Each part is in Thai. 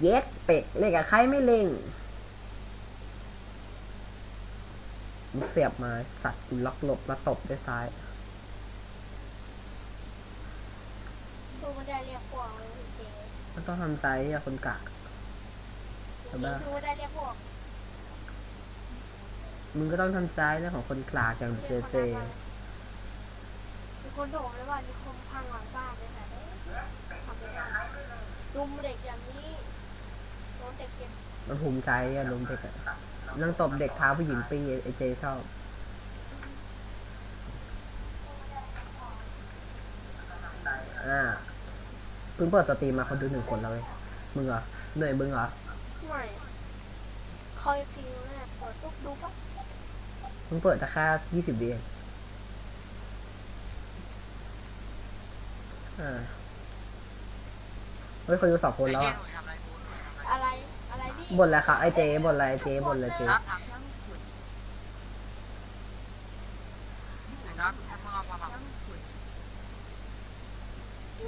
เย็ดเป็ดเล่นกับใครไม่เล่งมึงเสียบมาสัตว์กูล็อกหลบแล้วตบด้วยซ้ายสู้ไม่ได้เรียกพวกเลยพี่เจมันต้องทำใจอะคนกะจริงๆสู้ไม่ได้เรียกพวกมึงก็ต้องทำใจเรื่องของคนกลากอย่างเจเจมีคนโดดเลยว่ามีคนพังหลังบ้านเลยค่ะทำไม่ได้ดุมเด็กอย่างนี้ มันภูมิใจอะลุมเด็กอะนั่งตบเด็กท้าผู้หญิงปีไอเจชอบอ่าเพิ่งเปิดสตรีมมาคนดูหนึ่งคนแล้วเว้ยมึงเหรอเหนื่อยมึงเหรอไม่คอยฟิวเนี่ยเปิดปุ๊บดูปั๊บมึงเปิดแต่แค่ยี่สิบเดือนอ่าเฮ้ยคนดูสองคนแล้วอะ อะไรอะไรนี่ บ่นอะไรครับไอเจบ่นอะไรเจบ่นอะไรเจนัดทางไอ้นัดให้มึง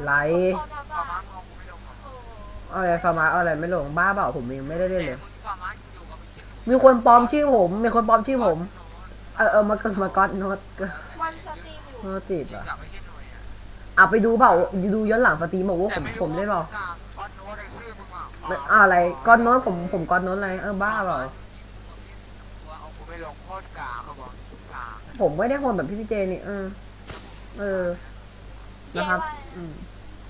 เลพอหน้าฟาบ้าร์มานมึงเอากูไลอะไรฟาร์มาเอาอะไรไม่ลงบ้าเปล่าผมยังไม่ได้เล่นเลย มีคนปลอมชื่อผม มีคนปลอมชื่อผม เออเออมาเกิดมาก๊อตโนตมันสตรีมอยู่โนตติดอะกับอะอะไปดูเปล่าดูย้อนหลังสตรีมบอกว่าผมผมเล่นเปล่า ไม่อ่าอะไรก๊อตโน้ตผมผมก๊อตโน้ตอะไรเออบ้าเปล่าเอากูไม่ลงโคตรกาเขาบอกกาผมไม่ได้โหดแบบพี่พี่เจนี่เออเออเจนะครับว่าอะไรอืม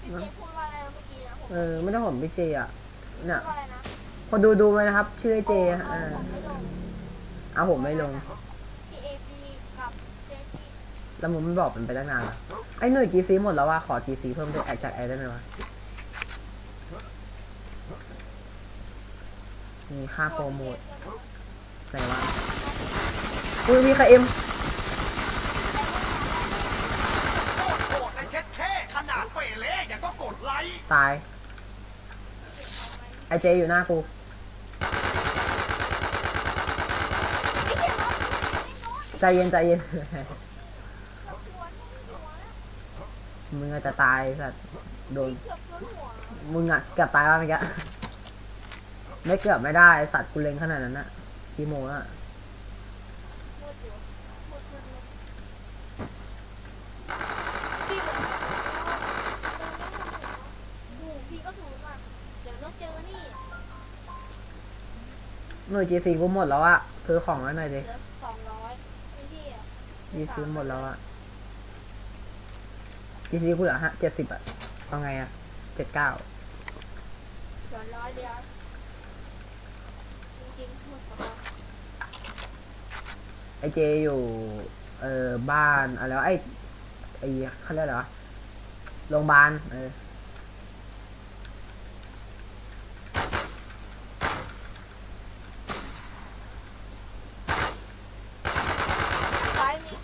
พี่เจพูดว่าอะไรนะเมื่อกี้นะผมเออ ไม่ได้ผมพี่เจอะเนี่ยพูดว่าอะไรนะพอดูดูไว้นะครับ ชื่อไอ้เจเออ่าอผมไม่ลงเอาผมไม่ลง พี่เอบีกับเจจีแล้วมึงไม่บอกมันไปตั้งนานละไอ้หน่วยจีซีหมดแล้วว่าขอจีซีเพิ่มด้วยแอดจากแอดได้ไหมวะ มีค่าโปรโมทไหนวะอุ้ยมีใครเอ็มโกรธในเช็ดแค่ขนาดเปเล่ยังก็กดไลค์ตาย ไอเจอยู่หน้ากูใจเย็นใจเย็นมึงอาจจะตายสัตว์โดนเกือบชนหัวมึงอะเกือบตายแล้วเมื่อกี้ ไม่เกือบไม่ได้ไอ้สัตว์กูเล็งขนาดนั้นอะคีโมอะมืดอยู่มืดมืดมืดตีเหลือหมูทีก็ศูนย์ว่ะเดี๋ยวต้องเจอนี่หน่วยจีซีกูหมดแล้วอะซื้อของไว้หน่อยดิเหลือสองร้อยไอ้ที่อะจีซีหมดแล้วอะจีซีกูเหลือฮะเจ็ดสิบอะเอาไงอะเจ็ดเก้า เหลือร้อยเดียวจริงๆหมดแล้ว ไอเจอยู่ เออบ้านอะไรวะไอไอเขาเรียกอะไรวะโรงพยาบาลเออซ้ายมี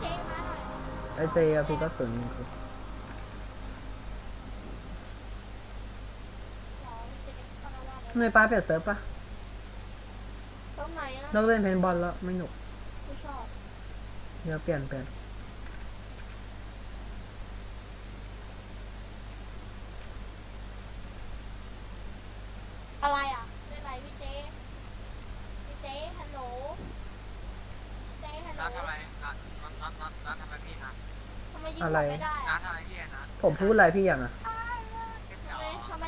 เจ๊มาหน่อย ไอเจอะพี่ก็สน สองเจ๊ คาราวาสหน่วยปลาเปลี่ยนเซิร์ฟปะตรงไหนอะเราเล่นเพนบอลแล้วไม่หนุก ไม่ชอบเดี๋ยวเปลี่ยนเปลี่ยนอะไรอะเล่นอะไรพี่เจ๊พี่เจ๊ฮัลโหลพี่เจ๊ฮัลโหลนัดทำไมนัดนัดนัดนัดนัดทำไมพี่นัดทำไมยิงผมไม่ได้นัอะดทำไมพี่นัดผมพูดอะไรพี่ยังอะทำไมทำไม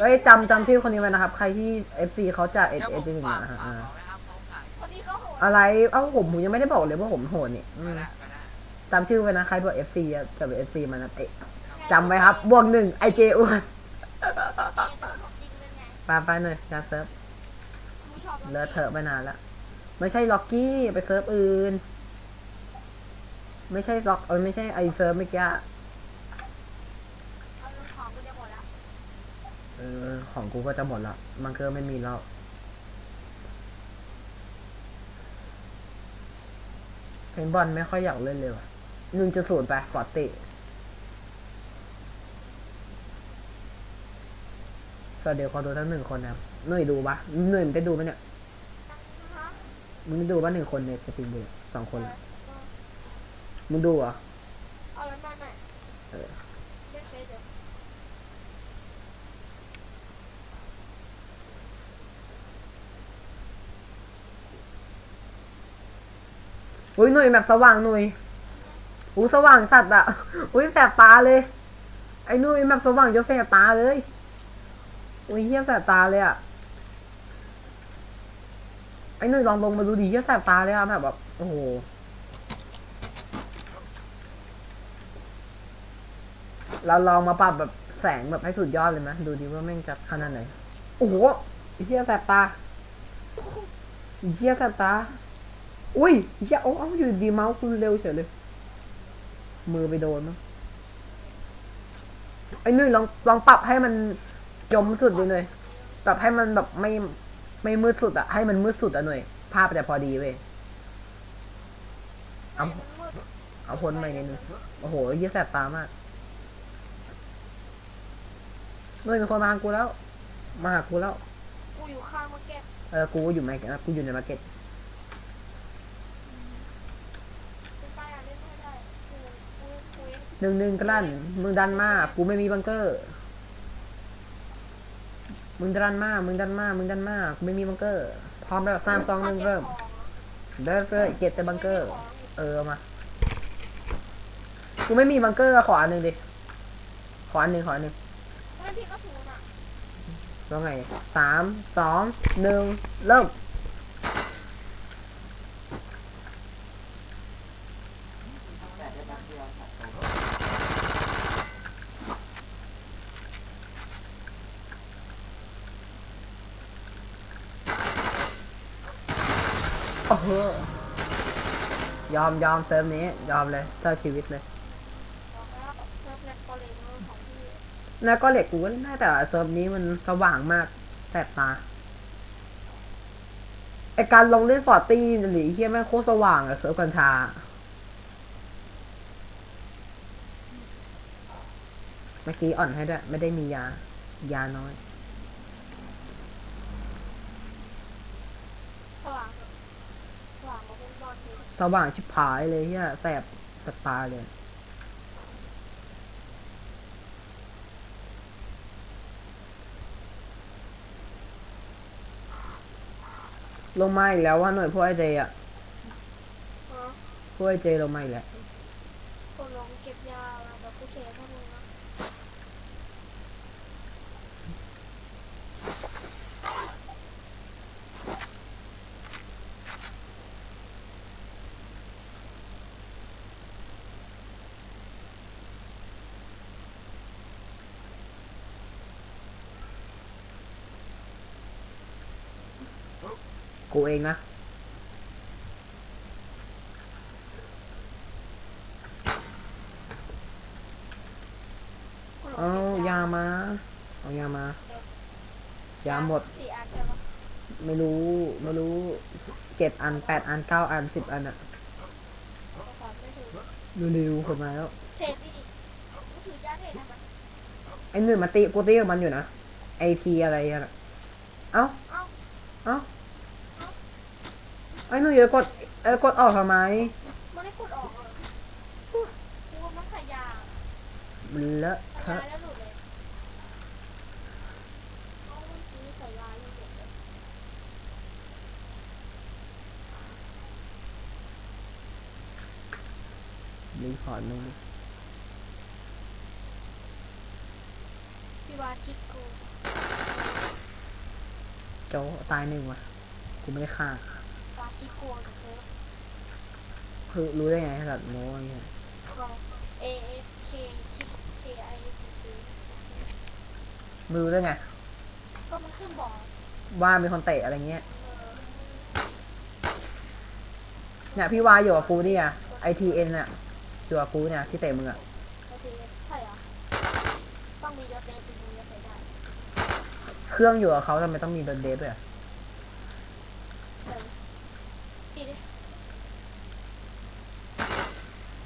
เอ้ยจำจำชื่อคนนี้ไว้นะครับ ใครที่ FC เขาจะเอเดี๋ยวเอผมจหนึ่งฝากนะฮะฝากอ่าบอกไว้ครับเขาขายคนนี้เขาโหดอะไรเอ้าผมผมยังไม่ได้บอกเลยว่าผมโหดนี่อืไปมแล้วไปแล้วจำชื่อไว้นะใครบอก FC อะจะเป็น FC มันนะเอ๊ะจำไว้ครับบวกหนึ่งไอเจอ้วนเจ๊ตัวผมจริงเป็นไงไปไปหน่อยยาเซิร์ฟกูชอบเลอะเทอะไปนานละไม่ใช่ล็อกกี้ไปเซิร์ฟอื่น ไม่ใช่ล็อกเออไม่ใช่ไอเซิร์ฟเมื่อกี้อะ เอาเรื่องของกูจะหมดละ เออ ของกูก็จะหมดละ มันก็ไม่มีแล้ว เพนบอลไม่ค่อยอยากเล่นเลยว่ะหนึ่งจุดศูนย์ไปฟอร์ติสวัสดีคนดูทั้งหนึ่งคนนะครับหนุ่ยดูปะหนุ่ยมันได้ดูไหมเนี่ยฮะมึงได้ดูปะหนึ่งคนในสตรีมดูสองคนเออะอมึงดูเหรอะเอาแล้วไม่ไม่เออ เล่นเฟซเดี๋ยว อุ้ยหน่วยแบบสว่างหน่วยอู้สว่างสัตว์อะอุ้ยแสบตาเลย ไอ้หน่วยแบบสว่างจะแสบตาเลย อุ้ยเฮี้ยแสบตาเลยอะไอ้หน่วยลองลงมาดูดิเฮี้ยแสบตาเลยอะแบบแบบโอ้โหเราลองมาปรับแบบแสงแบบให้สุดยอดเลยไหมดูดิว่าแม่งจะขนาดไหน โอ้โหเฮี้ยแสบตาเฮี้ยแสบตา อุ้ยเฮี้ยเอาเอาอยู่ดีเมาส์คุณเร็วเฉยเลย มือไปโดนมั้งไอ้นุ่ยลองลองปรับให้มันจมสุดดูหน่อยปรับให้มันแบบไม่ไม่มืดสุดอะให้มันมืดสุดอะหน่อยภาพจะพอดีเว้ยเอามันมืดเอาพ้นไปนิดนึงโอ้โหเยี่ยแสบตามากหน่วยมีคนมาหากูแล้ว มาหากูแล้ว กูอยู่ข้างมาร์เก็ตเออกูอยู่ในกูอยู่ในมาร์เก็ต เป็นไปอะเล่นไม่ได้กูกูกูเอง หนึ่งหนึ่งกลั่นมึงดันมากูไม่มีบังเกอร์ มึงดันมามึงดันมามึงดันมากูไม่มีบังเกอร์ พร้อมแล้วสามสองหนึ่งเริ่มเดินเลยเก็บแต่บังเกอร์ เออเอามากูไม่มีบังเกอร์ขออันหนึ่งดิขออันหนึ่งขออันหนึ่งเล่นพี่ก็ศูนย์อะแล้วไงสามสองหนึ่งเริ่ม โอ้โหยอมยอมเซิร์ฟนี้ ยอมเลยเท่าชีวิตเลยบอกแล้วเซิร์ฟแรกก็เลยมือของพี่แล้วก็เหล็กกูก็เล่นได้แต่เซิร์ฟนี้มันสว่างมากแสบตาไอการลงเล่นฟอร์ตี้หรือเฮียแม่งโคตรสว่างอะเซิร์ฟกัญชาเมื่อกี้อ่อนให้ด้วย ไม่ได้มียา ยาน้อยสว่างสว่างมาเป็นบอลดี สว่างชิบหายเลยเฮียแสบแสบตาเลยลงมาอีกแล้วว่าหน่วยพวกไอเจอะเออพวกไอเจลงมาอีกแล้วกูลองเก็บยามาแบบกูเทให้มึงนะ กูเองนะกูลองเอาเก็บยามา เอายามา ยาหมด สี่อันใช่ปะไม่รู้ ไม่รู้ เจ็ดอันแปดอันเก้าอันสิบอันอะกูสอนไม่ถูกเร็วๆคนมาแล้ว เทรดดิกูถือยาเทรดทำไมไอ้หนึ่งมาตีกูตีกับมันอยู่นะ ไอทีอะไรอะน่ะเอ้า เอ้า เอ้า ไอ้หนุ่ยจะกดเอ้ยกดออกทำไมมันได้กดออกเลยกูว่ามันใส่ยามันเลอะใส่เทยาอะแล้วหลุดเลยเอาเมื่อกี้ใส่ยาแล้วหลุดเลยรีพอร์ตนู่นพี่วาชิโกโจตายหนึ่งว่ะกูไม่ได้ฆ่า วาชิโกกับเซิร์ฟคือรู้ได้ไงแบบโม้อะไรเงี้ยก็ A F K K I S C มึงรู้ได้ไง ก็มันขึ้นบอกว่ามีคนเตะอะไรเงี้ยเออเนี่ยพี่วาอยู่กับกูนี่อะไอทีเอ็นอะอยู่กับกูเนี่ยที่เตะมึงอะโอเคใช่เหรอ ต้องมียศเตเป็นมือยศเตได้เครื่องอยู่กับเขาทำไมต้องมีเดนเดฟด้วยอะ เออ ดีดิ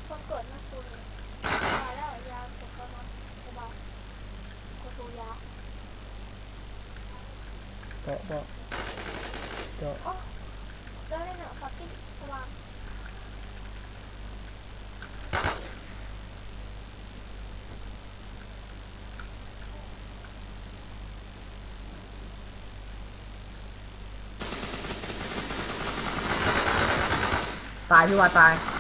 คนเกิดนะคุณตายแล้วยาตกแล้วนะสบายกดดูยาโจโจโจโอ้แล้วเล่นอะปาร์ตี้สว่าง ตายพี่ว่าตายต